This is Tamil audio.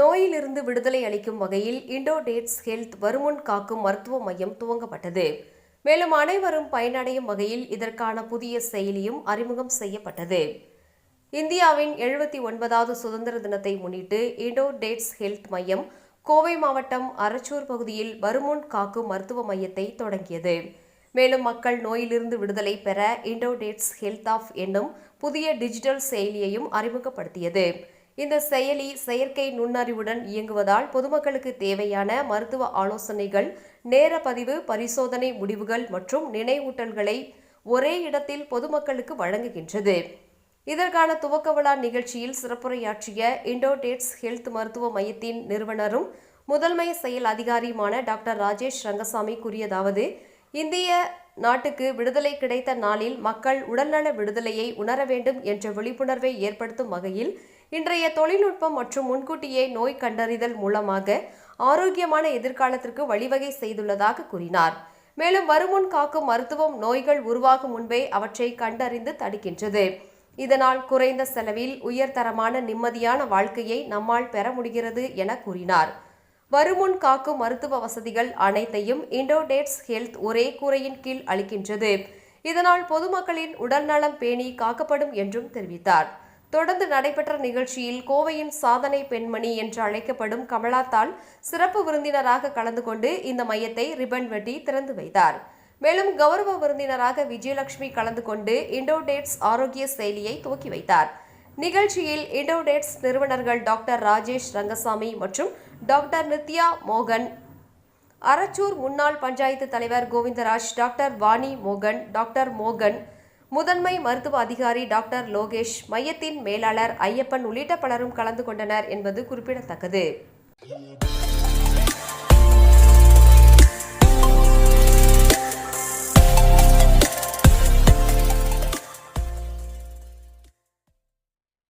நோயிலிருந்து விடுதலை அளிக்கும் வகையில் இண்டோடேட்ஸ் ஹெல்த் வருமுன் காக்கும் மருத்துவ மையம் துவங்கப்பட்டது. மேலும் அனைவரும் பயனடையும் வகையில் இதற்கான புதிய செயலியும் அறிமுகம் செய்யப்பட்டது. இந்தியாவின் எழுபத்தி ஒன்பதாவது சுதந்திர தினத்தை முன்னிட்டு இண்டோடேட்ஸ் ஹெல்த் மையம் கோவை மாவட்டம் அரச்சூர் பகுதியில் வருமுன் காக்கும் மருத்துவ மையத்தை தொடங்கியது. மேலும் மக்கள் நோயிலிருந்து விடுதலை பெற இண்டோடேட்ஸ் ஹெல்த் ஆஃப் என்னும் புதிய டிஜிட்டல் செயலியையும் அறிமுகப்படுத்தியது. இந்த செயலி செயற்கை நுண்ணறிவுடன் இயங்குவதால் பொதுமக்களுக்கு தேவையான மருத்துவ ஆலோசனைகள் நேர பதிவு பரிசோதனை முடிவுகள் மற்றும் நினைவூட்டல்களை ஒரே இடத்தில் பொதுமக்களுக்கு வழங்குகின்றது. இதற்கான துவக்க விழா நிகழ்ச்சியில் சிறப்புரையாற்றிய இண்டோடேட்ஸ் ஹெல்த் மருத்துவ மையத்தின் நிறுவனரும் முதன்மை செயல் அதிகாரியுமான டாக்டர் ராஜேஷ் ரங்கசாமி கூறியதாவது இந்திய நாட்டுக்கு விடுதலை கிடைத்த நாளில் மக்கள் உடல்நல விடுதலையை உணர வேண்டும் என்ற விழிப்புணர்வை ஏற்படுத்தும் வகையில் இன்றைய தொழில்நுட்பம் மற்றும் முன்கூட்டியே நோய் கண்டறிதல் மூலமாக ஆரோக்கியமான எதிர்காலத்திற்கு வழிவகை செய்துள்ளதாக கூறினார். மேலும் வருமுன் காக்கும் மருத்துவம் நோய்கள் உருவாகும் முன்பே அவற்றை கண்டறிந்து தடுக்கின்றது. இதனால் குறைந்த செலவில் உயர்தரமான நிம்மதியான வாழ்க்கையை நம்மால் பெற முடிகிறது என கூறினார். வருமுன் காக்கும் மருத்துவ வசதிகள் அனைத்தையும் இண்டோடேட்ஸ் ஹெல்த் ஒரே கூரையின் கீழ் அளிக்கின்றது. இதனால் பொதுமக்களின் உடல்நலம் பேணி காக்கப்படும் என்றும் தெரிவித்தார். தொடர்ந்து நடைபெற்ற நிகழ்ச்சியில் கோவையின் சாதனை பெண்மணி என்று அழைக்கப்படும் கமலாத்தால் சிறப்பு விருந்தினராக கலந்து கொண்டு இந்த மையத்தை ரிப்பன் வெட்டி திறந்து வைத்தார். மேலும் கௌரவ விருந்தினராக விஜயலட்சுமி கலந்து கொண்டு இண்டோடேட்ஸ் ஆரோக்கிய செயலியை துவக்கி வைத்தார். நிகழ்ச்சியில் இண்டோடேட்ஸ் நிறுவனர்கள் டாக்டர் ராஜேஷ் ரங்கசாமி மற்றும் டாக்டர் நித்யா மோகன் அரச்சூர் முன்னாள் பஞ்சாயத்து தலைவர் கோவிந்தராஜ் டாக்டர் வாணி மோகன் டாக்டர் மோகன் முதன்மை மருத்துவ அதிகாரி டாக்டர் லோகேஷ் மையத்தின் மேலாளர் ஐயப்பன் உள்ளிட்ட பலரும் கலந்து கொண்டனர் என்பது குறிப்பிடத்தக்கது.